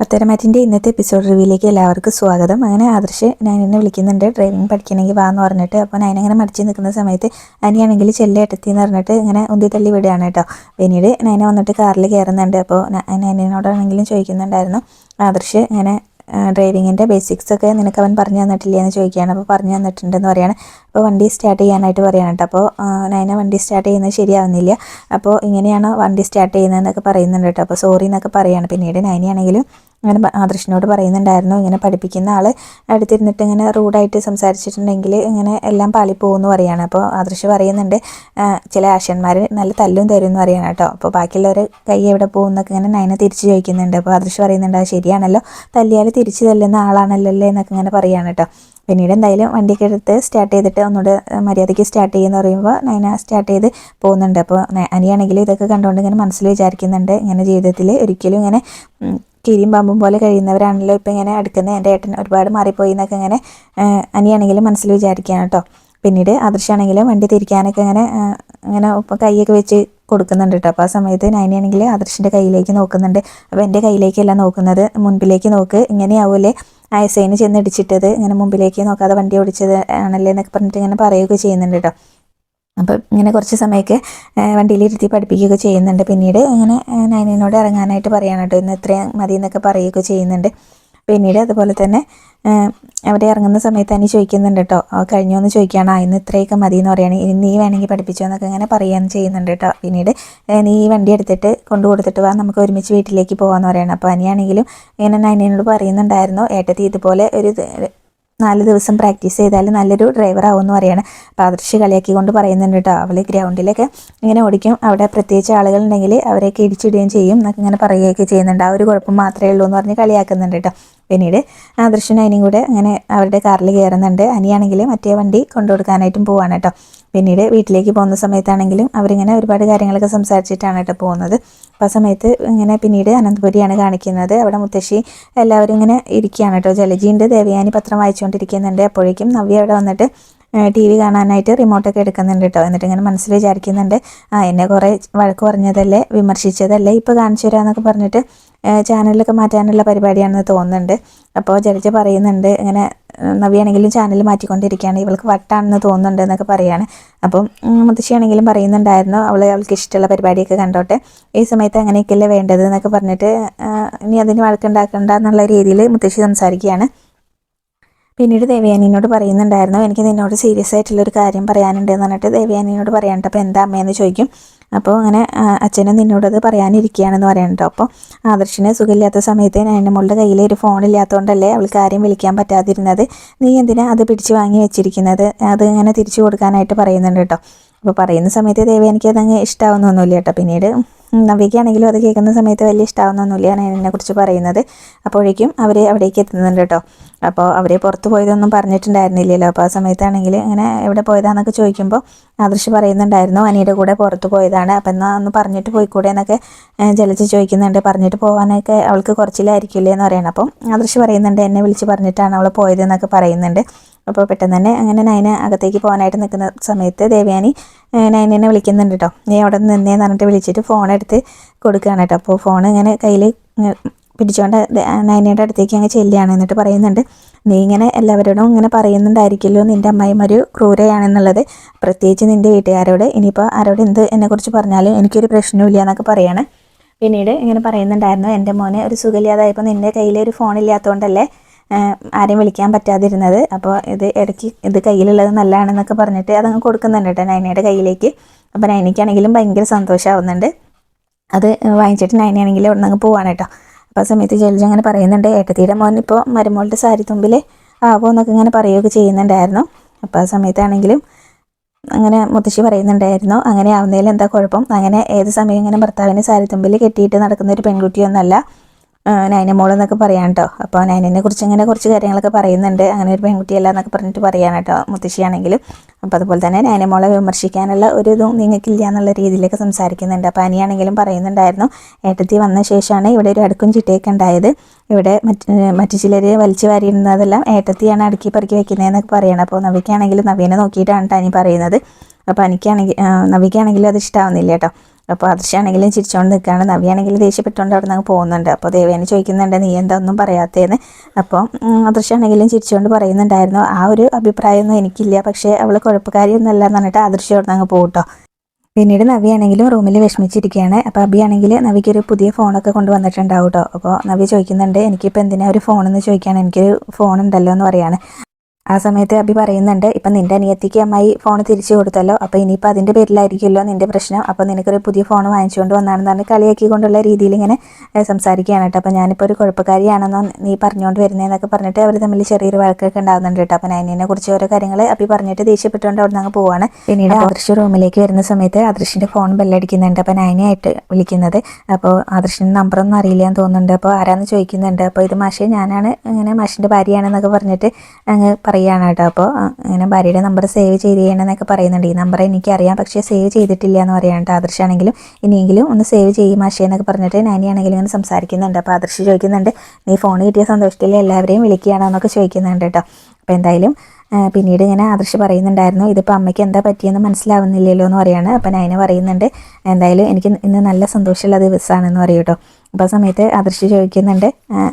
പത്തരമാറ്റിന്റെ ഇന്നത്തെ എപ്പിസോഡ് റിവ്യൂയിലേക്ക് എല്ലാവർക്കും സ്വാഗതം. അങ്ങനെ ആദർശ് നയനെ വിളിക്കുന്നുണ്ട്. ഡ്രൈവിംഗ് പഠിക്കണമെങ്കിൽ വാ എന്ന് പറഞ്ഞിട്ട്. അപ്പോൾ നയൻ ഇങ്ങനെ മടിച്ച് നിൽക്കുന്ന സമയത്ത് അനിയാണെങ്കിൽ ചെല്ലി എടുത്തി എന്ന് പറഞ്ഞിട്ട് ഇങ്ങനെ ഉന്തി തള്ളി വിടുകയാണ് കേട്ടോ. പിന്നീട് നയന വന്നിട്ട് കാറിൽ കയറുന്നുണ്ട്. അപ്പോൾ നയനോടാണെങ്കിലും ചോദിക്കുന്നുണ്ടായിരുന്നു. ആദർശ് ഇങ്ങനെ ഡ്രൈവിങ്ങിന്റെ ബേസിക്സ് ഒക്കെ നിനക്ക് അവൻ പറഞ്ഞു തന്നിട്ടില്ലേ എന്ന് ചോദിക്കുകയാണ്. അപ്പോൾ പറഞ്ഞു തന്നിട്ടുണ്ടെന്ന് പറയാണ്. അപ്പോൾ വണ്ടി സ്റ്റാർട്ട് ചെയ്യാനായിട്ട് പറയാണ് കേട്ടോ. അപ്പോൾ നയന വണ്ടി സ്റ്റാർട്ട് ചെയ്യുന്നത് ശരിയാവുന്നില്ല. അപ്പോൾ ഇങ്ങനെയാണ് വണ്ടി സ്റ്റാർട്ട് ചെയ്യുന്നതെന്നൊക്കെ പറയുന്നുണ്ട് കേട്ടോ. അപ്പോൾ സോറി എന്നൊക്കെ പറയുകയാണ് പിന്നീട് നയനയാണെങ്കിലും അങ്ങനെ ആദർശിനോട് പറയുന്നുണ്ടായിരുന്നു. ഇങ്ങനെ പഠിപ്പിക്കുന്ന ആൾ അടുത്തിരുന്നിട്ട് ഇങ്ങനെ റൂഡായിട്ട് സംസാരിച്ചിട്ടുണ്ടെങ്കിൽ ഇങ്ങനെ എല്ലാം പാളിപ്പോകുമെന്ന് പറയാണ്. അപ്പോൾ ആദർശ് പറയുന്നുണ്ട് ചില ആശന്മാർ നല്ല തല്ലും തരും എന്ന് പറയാണ് കേട്ടോ. അപ്പോൾ ബാക്കിയുള്ളവർ കൈ എവിടെ പോകുന്നൊക്കെ ഇങ്ങനെ നയനെ തിരിച്ച് ചോദിക്കുന്നുണ്ട്. അപ്പോൾ ആദർശ് പറയുന്നുണ്ട് അത് ശരിയാണല്ലോ. തല്ലിയാൽ തിരിച്ച് തല്ലുന്ന ആളാണല്ലോ എന്നൊക്കെ ഇങ്ങനെ പറയുകയാണ് കേട്ടോ പിന്നീട് എന്തായാലും വണ്ടിയൊക്കെ എടുത്ത് സ്റ്റാർട്ട് ചെയ്തിട്ട് ഒന്നുകൂടെ മര്യാദയ്ക്ക് സ്റ്റാർട്ട് ചെയ്യുമെന്ന് പറയുമ്പോൾ നയന സ്റ്റാർട്ട് ചെയ്ത് പോകുന്നുണ്ട്. അപ്പോൾ അനിയാണെങ്കിൽ ഇതൊക്കെ കണ്ടുകൊണ്ട് ഇങ്ങനെ മനസ്സിൽ വിചാരിക്കുന്നുണ്ട്. ഇങ്ങനെ ജീവിതത്തിൽ ഒരിക്കലും ഇങ്ങനെ കീരിയും പാമ്പും പോലെ കഴിയുന്നവരാണല്ലോ ഇപ്പം ഇങ്ങനെ അടുക്കുന്ന എന്റെ ഏട്ടൻ ഒരുപാട് മാറിപ്പോയി എന്നൊക്കെ ഇങ്ങനെ അനിയാണെങ്കിലും മനസ്സിൽ വിചാരിക്കുകയാണ് കേട്ടോ പിന്നീട് ആദർശാണെങ്കിലും വണ്ടി തിരിക്കാനൊക്കെ ഇങ്ങനെ ഇങ്ങനെ കൈയൊക്കെ വെച്ച് കൊടുക്കുന്നുണ്ട് കേട്ടോ അപ്പോൾ ആ സമയത്ത് നൈനയാണെങ്കിൽ ആദർശിന്റെ കയ്യിലേക്ക് നോക്കുന്നുണ്ട്. അപ്പോൾ എന്റെ കയ്യിലേക്കല്ല നോക്കുന്നത്. മുൻപിലേക്ക് നോക്ക്. ഇങ്ങനെയാവൂലേ? ആയസൈന് ചെന്ന് ഇടിച്ചിട്ടത്. ഇങ്ങനെ മുമ്പിലേക്ക് നോക്കാതെ വണ്ടി ഓടിച്ചത് ആണല്ലേ എന്നൊക്കെ പറഞ്ഞിട്ട് ഇങ്ങനെ പറയുകയൊക്കെ ചെയ്യുന്നുണ്ട് കേട്ടോ അപ്പം ഇങ്ങനെ കുറച്ച് സമയമൊക്കെ വണ്ടിയിലിരുത്തി പഠിപ്പിക്കുകയൊക്കെ ചെയ്യുന്നുണ്ട്. പിന്നീട് ഇങ്ങനെ നയനോട് ഇറങ്ങാനായിട്ട് പറയാനായിട്ട് ഇന്ന് ഇത്രയും മതി എന്നൊക്കെ പറയുകയൊക്കെ ചെയ്യുന്നുണ്ട്. പിന്നീട് അതുപോലെ തന്നെ അവിടെ ഇറങ്ങുന്ന സമയത്ത് അനി ചോദിക്കുന്നുണ്ട് കേട്ടോ കഴിഞ്ഞോ എന്ന് ചോദിക്കുകയാണ്. ആ ഇന്ന് ഇത്രയൊക്കെ മതി എന്ന് പറയുകയാണ് ഇനി നീ വേണമെങ്കിൽ പഠിപ്പിച്ചോ എന്നൊക്കെ ഇങ്ങനെ പറയുകയും ചെയ്യുന്നുണ്ട് കേട്ടോ പിന്നീട് നീ ഈ വണ്ടി എടുത്തിട്ട് കൊണ്ടു കൊടുത്തിട്ട് വാ. നമുക്ക് ഒരുമിച്ച് വീട്ടിലേക്ക് പോകാമെന്ന് പറയണം. അപ്പോൾ അനിയാണെങ്കിലും ഇങ്ങനെ നയനോട് പറയുന്നുണ്ടായിരുന്നു. ഏട്ടത്തി ഇതുപോലെ ഒരു നാല് ദിവസം പ്രാക്ടീസ് ചെയ്താൽ നല്ലൊരു ഡ്രൈവർ എന്ന് പറയാണ്. അപ്പോൾ ആദർശ് കളിയാക്കി കൊണ്ട് പറയുന്നുണ്ട് കേട്ടോ അവൾ ഗ്രൗണ്ടിലൊക്കെ ഇങ്ങനെ ഓടിക്കും. അവിടെ പ്രത്യേകിച്ച് ആളുകളുണ്ടെങ്കിൽ അവരെയൊക്കെ ഇടിച്ചിടുകയും ചെയ്യും എന്നൊക്കെ ഇങ്ങനെ പറയുകയൊക്കെ ചെയ്യുന്നുണ്ട്. ആ ഒരു കുഴപ്പം മാത്രമേ ഉള്ളൂ എന്ന് പറഞ്ഞ് കളിയാക്കുന്നുണ്ട് കേട്ടോ പിന്നീട് ആദർശനും അതിനും കൂടെ അങ്ങനെ അവരുടെ കാറിൽ കയറുന്നുണ്ട് അനിയാണെങ്കിൽ മറ്റേ വണ്ടി കൊണ്ടുകൊടുക്കാനായിട്ടും പോവാണ് കേട്ടോ പിന്നീട് വീട്ടിലേക്ക് പോകുന്ന സമയത്താണെങ്കിലും അവരിങ്ങനെ ഒരുപാട് കാര്യങ്ങളൊക്കെ സംസാരിച്ചിട്ടാണ് കേട്ടോ പോകുന്നത്. അപ്പോൾ ആ സമയത്ത് ഇങ്ങനെ പിന്നീട് അനന്തപുരിയാണ് കാണിക്കുന്നത്. അവിടെ മുത്തശ്ശി എല്ലാവരും ഇങ്ങനെ ഇരിക്കുകയാണ് കേട്ടോ. ജലജീന്റെ ദേവയാനി പത്രം വായിച്ചുകൊണ്ടിരിക്കുന്നുണ്ട്. അപ്പോഴേക്കും നവ്യ അവിടെ വന്നിട്ട് ടി വി കാണാനായിട്ട് റിമോട്ടൊക്കെ എടുക്കുന്നുണ്ട് കേട്ടോ. എന്നിട്ട് ഇങ്ങനെ മനസ്സിൽ വിചാരിക്കുന്നുണ്ട് ആ എന്നെ കുറേ വഴക്ക് പറഞ്ഞതല്ലേ വിമർശിച്ചതല്ലേ ഇപ്പോൾ കാണിച്ചു തരാമെന്നൊക്കെ പറഞ്ഞിട്ട് ചാനലൊക്കെ മാറ്റാനുള്ള പരിപാടിയാണെന്ന് തോന്നുന്നുണ്ട്. അപ്പോൾ ജലജ പറയുന്നുണ്ട് ഇങ്ങനെ നവിയാണെങ്കിലും ചാനൽ മാറ്റിക്കൊണ്ടിരിക്കുകയാണ്. ഇവൾക്ക് വട്ടാണെന്ന് തോന്നുന്നുണ്ട് എന്നൊക്കെ പറയുകയാണ് അപ്പം മുത്തശ്ശിയാണെങ്കിലും പറയുന്നുണ്ടായിരുന്നു. അവൾ അവൾക്ക് ഇഷ്ടമുള്ള പരിപാടിയൊക്കെ കണ്ടോട്ടെ. ഈ സമയത്ത് അങ്ങനെയൊക്കെയല്ലേ വേണ്ടത് എന്നൊക്കെ പറഞ്ഞിട്ട് ഇനി അതിന് വഴക്കുണ്ടാക്കണ്ട എന്നുള്ള രീതിയിൽ മുത്തശ്ശി സംസാരിക്കുകയാണ്. പിന്നീട് ദേവയാനിയോട് പറയുന്നുണ്ടായിരുന്നു എനിക്ക് നിന്നോട് സീരിയസ് ആയിട്ടുള്ളൊരു കാര്യം പറയാനുണ്ട് എന്ന് പറഞ്ഞിട്ട് ദേവയാനിയോട് പറയാനുണ്ട്. അപ്പോൾ എന്താ അമ്മയെന്ന് ചോദിക്കും. അപ്പോൾ അങ്ങനെ അച്ഛനും നിന്നോടത് പറയാനിരിക്കുകയാണെന്ന് പറയുന്നുണ്ട്. അപ്പോൾ ആദർശിന് സുഖമില്ലാത്ത സമയത്ത് മുകളുടെ കയ്യിൽ ഒരു ഫോണില്ലാത്തതുകൊണ്ടല്ലേ അവൾക്ക് ആരെയും വിളിക്കാൻ പറ്റാതിരുന്നത്? നീ എന്തിനാ അത് പിടിച്ച് വാങ്ങി വെച്ചിരിക്കുന്നത്? അത് ഇങ്ങനെ തിരിച്ചു കൊടുക്കാനായിട്ട് പറയുന്നുണ്ട് കേട്ടോ. അപ്പോൾ പറയുന്ന സമയത്ത് ദേവി എനിക്ക് അതങ്ങ് ഇഷ്ടമാവുന്നൊന്നുമില്ല കേട്ടോ. പിന്നീട് നവ്യക്കാണെങ്കിലും അത് കേൾക്കുന്ന സമയത്ത് വലിയ ഇഷ്ടമാവുന്നൊന്നുമില്ല ഞാൻ കുറിച്ച് പറയുന്നത്. അപ്പോഴേക്കും അവർ അവിടേക്ക് എത്തുന്നുണ്ട് കേട്ടോ. അപ്പോൾ അവരെ പുറത്ത് പോയതൊന്നും പറഞ്ഞിട്ടുണ്ടായിരുന്നില്ലല്ലോ. അപ്പോൾ ആ സമയത്താണെങ്കിൽ അങ്ങനെ എവിടെ പോയതാണെന്നൊക്കെ ചോദിക്കുമ്പോൾ ആദർശ് പറയുന്നുണ്ടായിരുന്നു അനിയുടെ കൂടെ പുറത്ത് പോയതാണ്. അപ്പം എന്നാൽ ഒന്ന് പറഞ്ഞിട്ട് പോയിക്കൂടെ എന്നൊക്കെ ജലജ് ചോദിക്കുന്നുണ്ട്. പറഞ്ഞിട്ട് പോകാനൊക്കെ അവൾക്ക് കുറച്ചിലായിരിക്കില്ലേ എന്ന് പറയണം. അപ്പം ആദർശ് പറയുന്നുണ്ട് എന്നെ വിളിച്ച് പറഞ്ഞിട്ടാണ് അവൾ പോയതെന്നൊക്കെ പറയുന്നുണ്ട്. അപ്പോൾ പെട്ടെന്ന് തന്നെ അങ്ങനെ നയന അകത്തേക്ക് പോകാനായിട്ട് നിൽക്കുന്ന സമയത്ത് ദേവയാനി നയനെ വിളിക്കുന്നുണ്ട് കേട്ടോ. നീ അവിടെ നിന്നേന്ന് പറഞ്ഞിട്ട് വിളിച്ചിട്ട് ഫോൺ എടുത്ത് കൊടുക്കുകയാണ് കേട്ടോ. അപ്പോൾ ഫോൺ ഇങ്ങനെ കയ്യിൽ പിടിച്ചുകൊണ്ട് നയനയുടെ അടുത്തേക്ക് അങ്ങ് ചെല്ലുകയാണ് എന്നിട്ട് പറയുന്നുണ്ട് നീ ഇങ്ങനെ എല്ലാവരോടും ഇങ്ങനെ പറയുന്നുണ്ടായിരിക്കുമല്ലോ നിന്റെ അമ്മായിമാർ ക്രൂരയാണെന്നുള്ളത്. പ്രത്യേകിച്ച് നിന്റെ വീട്ടുകാരോട് ഇനിയിപ്പോൾ ആരോട് എന്ത് എന്നെക്കുറിച്ച് പറഞ്ഞാലും എനിക്കൊരു പ്രശ്നമില്ല എന്നൊക്കെ പറയാണ്. പിന്നീട് ഇങ്ങനെ പറയുന്നുണ്ടായിരുന്നു എന്റെ മോനെ ഒരു സുഖമില്ലാതായപ്പോൾ നിന്റെ കയ്യിൽ ഒരു ഫോൺ ഇല്ലാത്തതുകൊണ്ടല്ലേ ആരെയും വിളിക്കാൻ പറ്റാതിരുന്നത്. അപ്പോൾ ഇത് ഇടയ്ക്ക് ഇത് കയ്യിലുള്ളത് നല്ലതാണെന്നൊക്കെ പറഞ്ഞിട്ട് അതങ്ങ് കൊടുക്കുന്നുണ്ട് കേട്ടോ നൈനയുടെ കയ്യിലേക്ക്. അപ്പോൾ നൈനയ്ക്കാണെങ്കിലും ഭയങ്കര സന്തോഷമാവുന്നുണ്ട് അത് വാങ്ങിച്ചിട്ട് നൈനയാണെങ്കിൽ അവിടെ നിന്ന് പോവാണ് കേട്ടോ. അപ്പോൾ ആ സമയത്ത് ജലജ അങ്ങനെ പറയുന്നുണ്ട് ഏട്ടത്തിയുടെ മോൻ ഇപ്പോൾ മരുമോളുടെ സാരി തുമ്പിൽ ആവോ എന്നൊക്കെ ഇങ്ങനെ പറയുകയൊക്കെ ചെയ്യുന്നുണ്ടായിരുന്നു. അപ്പോൾ ആ സമയത്താണെങ്കിലും അങ്ങനെ മുത്തശ്ശി പറയുന്നുണ്ടായിരുന്നു അങ്ങനെ ആവുന്നതിൽ എന്താ കുഴപ്പം? അങ്ങനെ ഏത് സമയം ഇങ്ങനെ ഭർത്താവിന് സാരി തുമ്പിൽ കെട്ടിയിട്ട് നടക്കുന്ന ഒരു പെൺകുട്ടിയൊന്നല്ല നൈന മോൾ എന്നൊക്കെ പറയാൻ കേട്ടോ അപ്പോൾ നൈനനെ കുറിച്ച് ഇങ്ങനെ കുറച്ച് കാര്യങ്ങളൊക്കെ പറയുന്നുണ്ട്. അങ്ങനെ ഒരു പെൺകുട്ടിയല്ല എന്നൊക്കെ പറഞ്ഞിട്ട് പറയാൻ കേട്ടോ മുത്തശ്ശിയാണെങ്കിലും. അപ്പോൾ അതുപോലെ തന്നെ നൈന മോളെ വിമർശിക്കാനുള്ള ഒരു ഇതും നിങ്ങൾക്കില്ല എന്നുള്ള രീതിയിലൊക്കെ സംസാരിക്കുന്നുണ്ട്. അപ്പോൾ അനിയാണെങ്കിലും പറയുന്നുണ്ടായിരുന്നു ഏട്ടത്തി വന്ന ശേഷമാണ് ഇവിടെ ഒരു അടുക്കും ചിട്ടയൊക്കെ ഉണ്ടായത്. ഇവിടെ മറ്റ് മറ്റു ചിലർ വലിച്ചു വാരിയിരുന്നതെല്ലാം ഏട്ടത്തിയാണ് അടുക്കി പറക്കി വെക്കുന്നതെന്നൊക്കെ പറയണം. അപ്പോൾ നവിക്കാണെങ്കിലും നവീനെ നോക്കിയിട്ടാണ് കേട്ടോ അനി പറയുന്നത്. അപ്പോൾ എനിക്കാണെങ്കിൽ നവിക്കാണെങ്കിലും അത് ഇഷ്ടമാവുന്നില്ല കേട്ടോ അപ്പോൾ ആദർശാണെങ്കിലും ചിരിച്ചുകൊണ്ട് നിൽക്കുകയാണ്. നവ്യാണെങ്കിലും ദേഷ്യപ്പെട്ടുകൊണ്ട് അവിടെ നിന്ന് പോകുന്നുണ്ട്. അപ്പോൾ ദേവേനെ ചോദിക്കുന്നുണ്ട് നീ എന്താ ഒന്നും പറയാത്തേന്ന്? അപ്പോൾ ആദർശാണെങ്കിലും ചിരിച്ചുകൊണ്ട് പറയുന്നുണ്ടായിരുന്നു ആ ഒരു അഭിപ്രായമൊന്നും എനിക്കില്ല. പക്ഷേ അവൾ കുഴപ്പക്കാരിയൊന്നുമല്ല എന്ന് പറഞ്ഞിട്ട് ആദർശം അവിടെ നിന്ന് പോകട്ടോ പിന്നീട് നവിയാണെങ്കിലും റൂമിൽ വിഷമിച്ചിരിക്കുകയാണ്. അപ്പോൾ അബിയാണെങ്കിൽ നവിക്ക് ഒരു പുതിയ ഫോണൊക്കെ കൊണ്ടുവന്നിട്ടുണ്ടാവും കേട്ടോ. അപ്പോൾ നവി ചോദിക്കുന്നുണ്ട് എനിക്കിപ്പോൾ എന്തിനാ ഒരു ഫോണെന്ന് ചോദിക്കുകയാണ് എനിക്കൊരു ഫോൺ ഉണ്ടല്ലോ എന്ന് പറയാണ്. ആ സമയത്ത് അബി പറയുന്നുണ്ട് ഇപ്പം നിന്റെ അനിയത്തിക്ക് അമ്മായി ഫോൺ തിരിച്ചു കൊടുത്തല്ലോ അപ്പോൾ ഇനിയിപ്പോൾ അതിന്റെ പേരിലായിരിക്കുമല്ലോ നിന്റെ പ്രശ്നം. അപ്പോൾ നിനക്കൊരു പുതിയ ഫോൺ വാങ്ങിച്ചുകൊണ്ട് വന്നാണെന്ന് പറഞ്ഞ് കളിയാക്കിക്കൊണ്ടുള്ള രീതിയിൽ ഇങ്ങനെ സംസാരിക്കുകയാണ് കേട്ടോ. അപ്പോൾ ഞാനിപ്പോൾ ഒരു കുഴപ്പക്കാരിയാണെന്നോ നീ പറഞ്ഞുകൊണ്ട് വരുന്നതെന്നൊക്കെ പറഞ്ഞിട്ട് അവർ തമ്മിൽ ചെറിയൊരു വഴക്കൊക്കെ ഉണ്ടാകുന്നുണ്ട് കേട്ടോ. അപ്പോൾ നൈനിനെ കുറിച്ച് ഓരോ കാര്യങ്ങൾ അബി പറഞ്ഞിട്ട് ദേഷ്യപ്പെട്ടുകൊണ്ട് അവിടെ നിന്ന് പോവാണ്. പിന്നീട് ആദർശ് റൂമിലേക്ക് വരുന്ന സമയത്ത് ആദർശിന്റെ ഫോൺ ബെല്ലടിക്കുന്നുണ്ട്. അപ്പോൾ നൈനയായിട്ട് വിളിക്കുന്നത് അപ്പോൾ ആദർശിന്റെ നമ്പറൊന്നും അറിയില്ല എന്ന് തോന്നുന്നുണ്ട്. അപ്പോൾ ആരാന്ന് ചോദിക്കുന്നുണ്ട്. അപ്പോൾ ഇത് മാഷേ ഞാനാണ് ഇങ്ങനെ മാഷിന്റെ ഭാര്യയാണെന്നൊക്കെ പറഞ്ഞിട്ട് അങ്ങ് പറയുകയാണ് കേട്ടോ അപ്പോൾ ഇങ്ങനെ ഭാര്യയുടെ നമ്പർ സേവ് ചെയ്ത് ചെയ്യണമെന്നൊക്കെ പറയുന്നുണ്ട്. ഈ നമ്പർ എനിക്കറിയാം പക്ഷേ സേവ് ചെയ്തിട്ടില്ല എന്ന് പറയാൻ കേട്ടോ ആദർശാണെങ്കിലും ഇനിയെങ്കിലും ഒന്ന് സേവ് ചെയ്യും മാഷേ എന്നൊക്കെ പറഞ്ഞിട്ട് നാനിയാണെങ്കിലും ഇങ്ങനെ സംസാരിക്കുന്നുണ്ട്. അപ്പോൾ ആദർശ് ചോദിക്കുന്നുണ്ട് നീ ഫോൺ കിട്ടിയ സന്തോഷത്തിൽ എല്ലാവരെയും വിളിക്കുകയാണോ? എന്നൊക്കെ ചോദിക്കുന്നുണ്ട് കേട്ടോ. അപ്പോൾ എന്തായാലും പിന്നീട് ഇങ്ങനെ ആദർശ് പറയുന്നുണ്ടായിരുന്നു ഇതിപ്പോൾ അമ്മയ്ക്ക് എന്താ പറ്റിയെന്ന് മനസ്സിലാവുന്നില്ലല്ലോ എന്ന് പറയാണ്. അപ്പം നയന പറയുന്നുണ്ട് എന്തായാലും എനിക്ക് ഇന്ന് നല്ല സന്തോഷമുള്ള ദിവസമാണെന്ന് പറയും കേട്ടോ. അപ്പോൾ സമയത്ത് ആദർശ് ചോദിക്കുന്നുണ്ട്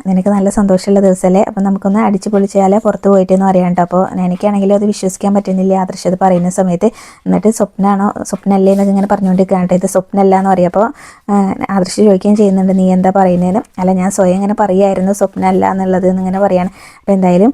നിനക്ക് നല്ല സന്തോഷമുള്ള ദിവസമല്ലേ? അപ്പം നമുക്കൊന്ന് അടിച്ചു പൊളിച്ചാലേ പുറത്ത് പോയിട്ടെന്ന് പറയാം കേട്ടോ അപ്പോൾ എനിക്കാണെങ്കിലും അത് വിശ്വസിക്കാൻ പറ്റുന്നില്ല. ആദർശ് അത് പറയുന്ന സമയത്ത് എന്നിട്ട് സ്വപ്നമാണോ സ്വപ്നമല്ലേ എന്നൊക്കെ ഇങ്ങനെ പറഞ്ഞുകൊണ്ടിരിക്കുകയാണ് കേട്ടോ. ഇത് സ്വപ്നമല്ല എന്ന് പറയും. അപ്പോൾ ആദർശ് ചോദിക്കുകയും ചെയ്യുന്നുണ്ട്. നീ എന്താ പറയുന്നതെന്ന്. അല്ല ഞാൻ സ്വയം ഇങ്ങനെ പറയുമായിരുന്നു സ്വപ്നമല്ല എന്നുള്ളത് എന്നിങ്ങനെ പറയാണ്. അപ്പോൾ എന്തായാലും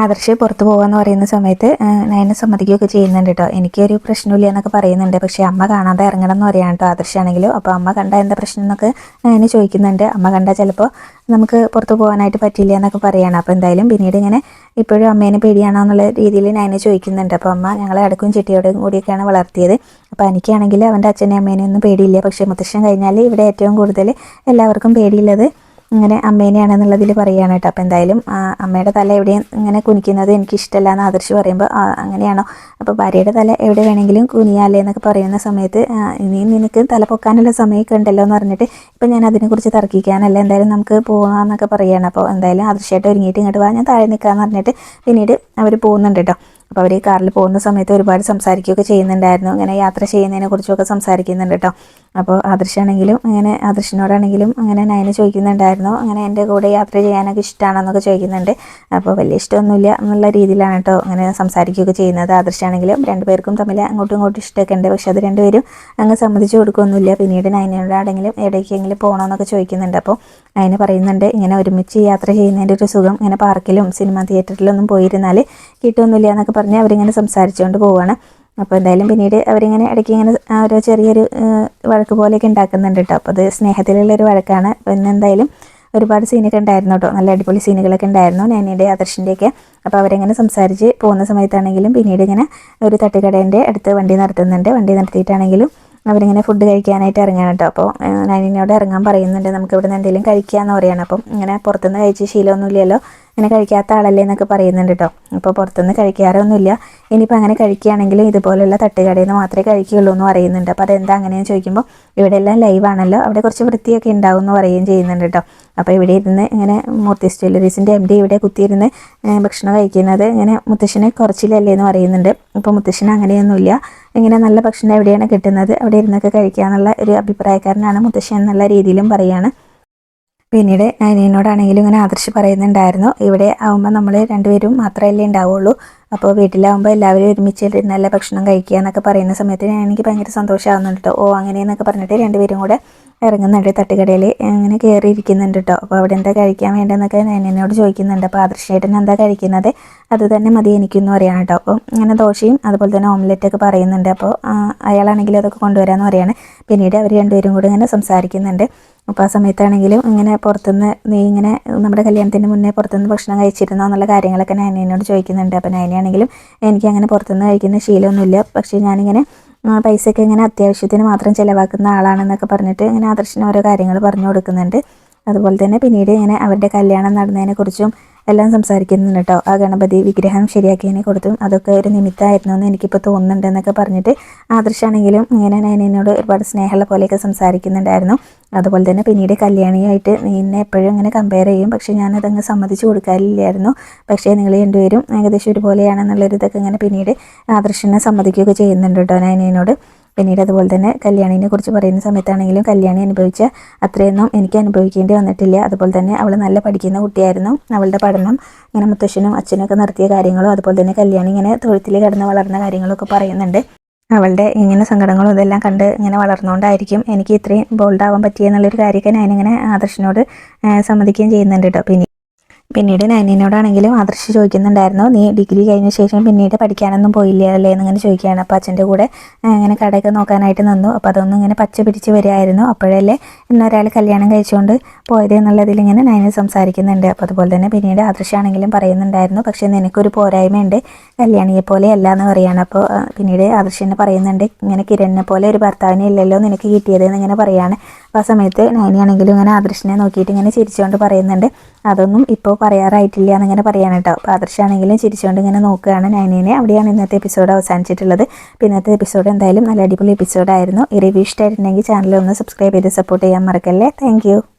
ആദർശ് പുറത്ത് പോകാന്ന് പറയുന്ന സമയത്ത് നയനെ സമ്മതിക്കുകയൊക്കെ ചെയ്യുന്നുണ്ട് കേട്ടോ എനിക്കൊരു പ്രശ്നമില്ല എന്നൊക്കെ പറയുന്നുണ്ട്. പക്ഷേ അമ്മ കാണാതെ ഇറങ്ങണം എന്ന് പറയാം കേട്ടോ ആദർശാണെങ്കിലും അപ്പോൾ അമ്മ കണ്ട എന്താ പ്രശ്നം എന്നൊക്കെ നയനെ ചോദിക്കുന്നുണ്ട്. അമ്മ കണ്ടാൽ ചിലപ്പോൾ നമുക്ക് പുറത്ത് പോകാനായിട്ട് പറ്റില്ല എന്നൊക്കെ പറയുകയാണ് അപ്പോൾ എന്തായാലും പിന്നീട് ഇങ്ങനെ ഇപ്പോഴും അമ്മേനെ പേടിയാണോ എന്നുള്ള രീതിയിൽ നയനെ ചോദിക്കുന്നുണ്ട്. അപ്പോൾ അമ്മ ഞങ്ങളെ അടുക്കും ചിട്ടിയോടും കൂടിയൊക്കെയാണ് വളർത്തിയത്. അപ്പോൾ എനിക്കാണെങ്കിൽ അവന്റെ അച്ഛനെയും അമ്മേനെയൊന്നും പേടിയില്ല. പക്ഷേ മുത്തശ്ശൻ കഴിഞ്ഞാൽ ഇവിടെ ഏറ്റവും കൂടുതൽ എല്ലാവർക്കും പേടിയുള്ളത് ഇങ്ങനെ അമ്മേനെയാണെന്നുള്ളതിൽ പറയുകയാണ് കേട്ടോ. അപ്പോൾ എന്തായാലും അമ്മയുടെ തല എവിടെയും ഇങ്ങനെ കുനിക്കുന്നത് എനിക്കിഷ്ടമല്ല എന്ന് ആദർശ് പറയുമ്പോൾ അങ്ങനെയാണോ? അപ്പോൾ ഭാര്യയുടെ തല എവിടെ വേണമെങ്കിലും കുനിയാലേ എന്നൊക്കെ പറയുന്ന സമയത്ത് ഇനിയും നിനക്ക് തല പൊക്കാനുള്ള സമയമൊക്കെ ഉണ്ടല്ലോ എന്ന് പറഞ്ഞിട്ട് ഇപ്പം ഞാൻ അതിനെക്കുറിച്ച് തർക്കിക്കാനല്ല. എന്തായാലും നമുക്ക് പോകാമെന്നൊക്കെ പറയുകയാണ് അപ്പോൾ എന്തായാലും ആദർശമായിട്ട് ഒരുങ്ങിയിട്ട് ഇങ്ങോട്ട് വാ ഞാൻ താഴെ നിൽക്കാമെന്ന് പറഞ്ഞിട്ട് പിന്നീട് അവർ പോകുന്നുണ്ട് കേട്ടോ. അപ്പോൾ അവർ ഈ കാറിൽ പോകുന്ന സമയത്ത് ഒരുപാട് സംസാരിക്കുകയൊക്കെ ചെയ്യുന്നുണ്ടായിരുന്നു. ഇങ്ങനെ യാത്ര ചെയ്യുന്നതിനെ കുറിച്ചൊക്കെ സംസാരിക്കുന്നുണ്ട് കേട്ടോ. അപ്പോൾ ആദർശാണെങ്കിലും അങ്ങനെ ആദർശിനോടാണെങ്കിലും അങ്ങനെ നയനെ ചോദിക്കുന്നുണ്ടായിരുന്നു. അങ്ങനെ എന്റെ കൂടെ യാത്ര ചെയ്യാനൊക്കെ ഇഷ്ടമാണെന്നൊക്കെ ചോദിക്കുന്നുണ്ട്. അപ്പോൾ വലിയ ഇഷ്ടമൊന്നുമില്ല എന്നുള്ള രീതിയിലാണ് കേട്ടോ അങ്ങനെ സംസാരിക്കുകയൊക്കെ ചെയ്യുന്നത്. ആദർശാണെങ്കിലും രണ്ടുപേർക്കും തമ്മിൽ അങ്ങോട്ടും ഇങ്ങോട്ടും ഇഷ്ടമൊക്കെ ഉണ്ട്. പക്ഷെ അത് രണ്ടുപേരും അങ്ങ് സമ്മതിച്ചു കൊടുക്കുകയൊന്നുമില്ല പിന്നീട് നയനോടാണെങ്കിലും എവിടേക്കെങ്കിലും പോകണമെന്നൊക്കെ ചോദിക്കുന്നുണ്ട്. അപ്പോൾ അതിന് പറയുന്നുണ്ട് ഇങ്ങനെ ഒരുമിച്ച് യാത്ര ചെയ്യുന്നതിന്റെ ഒരു സുഖം ഇങ്ങനെ പാർക്കിലും സിനിമാ തിയേറ്ററിലൊന്നും പോയിരുന്നാൽ കിട്ടുമൊന്നുമില്ല എന്നൊക്കെ പറഞ്ഞ് അവരിങ്ങനെ സംസാരിച്ചുകൊണ്ട് പോവുകയാണ് അപ്പോൾ എന്തായാലും പിന്നീട് അവരിങ്ങനെ ഇടയ്ക്ക് ഇങ്ങനെ ഒരു ചെറിയൊരു വഴക്ക് പോലെയൊക്കെ ഉണ്ടാക്കുന്നുണ്ട് കേട്ടോ അപ്പോൾ അത് സ്നേഹത്തിലുള്ളൊരു വഴക്കാണ്. പിന്നെ എന്തായാലും ഒരുപാട് സീനൊക്കെ ഉണ്ടായിരുന്നു കേട്ടോ നല്ല അടിപൊളി സീനുകളൊക്കെ ഉണ്ടായിരുന്നു. നാനിയുടെ ആദർശിന്റെയൊക്കെ അപ്പോൾ അവരെങ്ങനെ സംസാരിച്ച് പോകുന്ന സമയത്താണെങ്കിലും പിന്നീട് ഇങ്ങനെ ഒരു തട്ടുകടേന്റെ അടുത്ത് വണ്ടി നടത്തുന്നുണ്ട്. വണ്ടി നടത്തിയിട്ടാണെങ്കിലും അവരിങ്ങനെ ഫുഡ് കഴിക്കാനായിട്ട് ഇറങ്ങുകയാണ് കേട്ടോ അപ്പോൾ നാനിനോട് ഇറങ്ങാൻ പറയുന്നുണ്ട്. നമുക്ക് ഇവിടെ നിന്ന് എന്തെങ്കിലും കഴിക്കാമെന്ന് പറയുകയാണ് അപ്പം ഇങ്ങനെ പുറത്തുനിന്ന് കഴിച്ച് ശീലമൊന്നുമില്ലല്ലോ. ഇങ്ങനെ കഴിക്കാത്ത ആളല്ലേ എന്നൊക്കെ പറയുന്നുണ്ട് കേട്ടോ അപ്പോൾ പുറത്തുനിന്ന് കഴിക്കാറൊന്നുമില്ല. ഇനിയിപ്പോൾ അങ്ങനെ കഴിക്കുകയാണെങ്കിലും ഇതുപോലുള്ള തട്ടുകടയിൽ നിന്ന് മാത്രമേ കഴിക്കുകയുള്ളൂ എന്ന് പറയുന്നുണ്ട്. അപ്പോൾ അതെന്താ അങ്ങനെയെന്ന് ചോദിക്കുമ്പോൾ ഇവിടെ എല്ലാം ലൈവാണല്ലോ അവിടെ കുറച്ച് വൃത്തിയൊക്കെ ഉണ്ടാവും എന്ന് പറയുകയും ചെയ്യുന്നുണ്ട് കേട്ടോ അപ്പോൾ ഇവിടെ ഇരുന്ന് ഇങ്ങനെ മൂർത്തിസ് ജ്വല്ലറീസിന്റെ എം ഡി ഇവിടെ കുത്തിയിരുന്ന് ഭക്ഷണം കഴിക്കുന്നത് ഇങ്ങനെ മുത്തശ്ശനെ കുറച്ചില്ലല്ലേ എന്ന് പറയുന്നുണ്ട്. അപ്പോൾ മുത്തശ്ശന് അങ്ങനെയൊന്നുമില്ല. ഇങ്ങനെ നല്ല ഭക്ഷണം എവിടെയാണ് കിട്ടുന്നത്? അവിടെ ഇരുന്നൊക്കെ കഴിക്കുക എന്നുള്ള ഒരു അഭിപ്രായക്കാരനാണ് മുത്തശ്ശൻ എന്നുള്ള രീതിയിലും പറയുകയാണ് പിന്നീട് നയനോടാണെങ്കിലും ഇങ്ങനെ ആദർശ് പറയുന്നുണ്ടായിരുന്നു. ഇവിടെ ആവുമ്പോൾ നമ്മൾ രണ്ടുപേരും മാത്രമല്ലേ ഉണ്ടാവുള്ളൂ. അപ്പോൾ വീട്ടിലാവുമ്പോൾ എല്ലാവരും ഒരുമിച്ച് നല്ല ഭക്ഷണം കഴിക്കുക എന്നൊക്കെ പറയുന്ന സമയത്ത് എനിക്ക് ഭയങ്കര സന്തോഷമാകുന്നുണ്ട് കേട്ടോ ഓ അങ്ങനെയെന്നൊക്കെ പറഞ്ഞിട്ട് രണ്ടുപേരും കൂടെ ഇറങ്ങുന്നുണ്ട്. തട്ടുകടയിൽ ഇങ്ങനെ കയറി ഇരിക്കുന്നുണ്ട് കേട്ടോ അപ്പോൾ അവിടെ എന്താ കഴിക്കാൻ വേണ്ടതെന്നൊക്കെ എന്നോട് ചോദിക്കുന്നുണ്ട്. അപ്പോൾ ആദർശേട്ടൻ എന്താ കഴിക്കുന്നത്? അത് തന്നെ മതി എനിക്കെന്ന് പറയാണ് കേട്ടോ അപ്പോൾ ഇങ്ങനെ ദോശയും അതുപോലെ തന്നെ ഓംലെറ്റൊക്കെ പറയുന്നുണ്ട്. അപ്പോൾ അയാളാണെങ്കിലും അതൊക്കെ കൊണ്ടുവരാമെന്ന് പറയാണ്. പിന്നീട് അവർ രണ്ടുപേരും കൂടെ ഇങ്ങനെ സംസാരിക്കുന്നുണ്ട്. അപ്പോൾ ആ സമയത്താണെങ്കിലും ഇങ്ങനെ പുറത്തുനിന്ന് നീ ഇങ്ങനെ നമ്മുടെ കല്യാണത്തിന് മുന്നേ പുറത്തുനിന്ന് ഭക്ഷണം കഴിച്ചിരുന്നോ എന്നുള്ള കാര്യങ്ങളൊക്കെ നയനയോട് ചോദിക്കുന്നുണ്ട്. അപ്പോൾ നയനയാണെങ്കിലും എനിക്ക് അങ്ങനെ പുറത്തുനിന്ന് കഴിക്കുന്ന ശീലമൊന്നുമില്ല. പക്ഷേ ഞാനിങ്ങനെ പൈസയൊക്കെ ഇങ്ങനെ അത്യാവശ്യത്തിന് മാത്രം ചിലവാക്കുന്ന ആളാണെന്നൊക്കെ പറഞ്ഞിട്ട് ഇങ്ങനെ ആദർശിന് ഓരോ കാര്യങ്ങൾ പറഞ്ഞു കൊടുക്കുന്നുണ്ട്. അതുപോലെ തന്നെ പിന്നീട് ഇങ്ങനെ അവരുടെ കല്യാണം നടന്നതിനെക്കുറിച്ചും എല്ലാം സംസാരിക്കുന്നുണ്ട് കേട്ടോ. ആ ഗണപതി വിഗ്രഹം ശരിയാക്കിയതിനെ കൊടുത്തും അതൊക്കെ ഒരു നിമിത്തമായിരുന്നു എന്ന് എനിക്കിപ്പോൾ തോന്നുന്നുണ്ട് എന്നൊക്കെ പറഞ്ഞിട്ട് ആദർശാണെങ്കിലും ഇങ്ങനെ എന്നോട് ഒരുപാട് സ്നേഹമുള്ള പോലെയൊക്കെ സംസാരിക്കുന്നുണ്ടായിരുന്നു. അതുപോലെ തന്നെ പിന്നീട് കല്യാണിയായിട്ട് നിന്നെ എപ്പോഴും ഇങ്ങനെ കമ്പയർ ചെയ്യും. പക്ഷേ ഞാനതങ്ങ് സമ്മതിച്ചു കൊടുക്കാറില്ലായിരുന്നു. പക്ഷേ നിങ്ങൾ രണ്ടുപേരും ഏകദേശം ഒരുപോലെയാണെന്നുള്ളൊരു ഇതൊക്കെ ഇങ്ങനെ പിന്നീട് ആദർശനെ സമ്മതിക്കുകയൊക്കെ ചെയ്യുന്നുണ്ട് കേട്ടോ നയനയോട് പിന്നീട് അതുപോലെ തന്നെ കല്യാണിനെ കുറിച്ച് പറയുന്ന സമയത്താണെങ്കിലും കല്യാണി അനുഭവിച്ച അത്രയൊന്നും എനിക്ക് അനുഭവിക്കേണ്ടി വന്നിട്ടില്ല. അതുപോലെ തന്നെ അവൾ നല്ല പഠിക്കുന്ന കുട്ടിയായിരുന്നു. അവളുടെ പഠനം ഇങ്ങനെ മുത്തശ്ശനും അച്ഛനൊക്കെ നടത്തിയ കാര്യങ്ങളും അതുപോലെ തന്നെ കല്യാണി ഇങ്ങനെ തൊഴുത്തിൽ കിടന്ന് വളർന്ന കാര്യങ്ങളൊക്കെ പറയുന്നുണ്ട്. അവളുടെ ഇങ്ങനെ സങ്കടങ്ങളും ഇതെല്ലാം കണ്ട് ഇങ്ങനെ വളർന്നുകൊണ്ടായിരിക്കും എനിക്ക് ഇത്രയും ബോൾഡാവാൻ പറ്റിയെന്നുള്ളൊരു കാര്യമൊക്കെ ഞാനിങ്ങനെ ആദർശനോട് സമ്മതിക്കുകയും ചെയ്യുന്നുണ്ട് കേട്ടോ പിന്നെ പിന്നീട് നൈനിനോടാണെങ്കിലും ആദർശ് ചോദിക്കുന്നുണ്ടായിരുന്നു നീ ഡിഗ്രി കഴിഞ്ഞ ശേഷം പിന്നീട് പഠിക്കാനൊന്നും പോയില്ല? അല്ലേ എന്നിങ്ങനെ ചോദിക്കുകയാണ്. അപ്പോൾ അച്ഛന്റെ കൂടെ ഇങ്ങനെ കടയൊക്കെ നോക്കാനായിട്ട് നിന്നു. അപ്പോൾ അതൊന്നും ഇങ്ങനെ പച്ച പിടിച്ച് വരികയായിരുന്നു. അപ്പോഴല്ലേ ഇന്നൊരാൾ കല്യാണം കഴിച്ചുകൊണ്ട് പോയത് എന്നുള്ളതിൽ ഇങ്ങനെ നൈന സംസാരിക്കുന്നുണ്ട്. അപ്പോൾ അതുപോലെ തന്നെ പിന്നീട് ആദർശാണെങ്കിലും പറയുന്നുണ്ടായിരുന്നു പക്ഷേ നിനക്കൊരു പോരായ്മയുണ്ട്. കല്യാണിയെ പോലെ അല്ല എന്ന് പറയുകയാണ് അപ്പോൾ പിന്നീട് ആദർശനെ പറയുന്നുണ്ട് ഇങ്ങനെ കിരണിനെ പോലെ ഒരു ഭർത്താവിനെ ഇല്ലല്ലോ നിനക്ക് കിട്ടിയത് എന്നിങ്ങനെ പറയുകയാണ് അപ്പോൾ ആ സമയത്ത് നൈനയാണെങ്കിലും ഇങ്ങനെ ആദർശിനെ നോക്കിയിട്ട് ഇങ്ങനെ ചിരിച്ചുകൊണ്ട് പറയുന്നുണ്ട്. അതൊന്നും ഇപ്പോൾ പറയാറായിട്ടില്ല എന്നിങ്ങനെ പറയാൻ കേട്ടോ അപ്പോൾ ആദർശാണെങ്കിലും ചിരിച്ചുകൊണ്ട് ഇങ്ങനെ നോക്കുകയാണ് നൈനേനെ. അവിടെയാണ് ഇന്നത്തെ എപ്പിസോഡ് അവസാനിച്ചിട്ടുള്ളത്. അപ്പോൾ ഇന്നത്തെ എപ്പിസോഡ് എന്തായാലും നല്ല അടിപൊളി എപ്പിസോഡായിരുന്നു. ഈ റിവ്യൂ ഇഷ്ടമായിട്ടുണ്ടെങ്കിൽ ചാനൽ ഒന്ന് സബ്സ്ക്രൈബ് ചെയ്ത് സപ്പോർട്ട് ചെയ്യാൻ മറക്കല്ലേ. താങ്ക്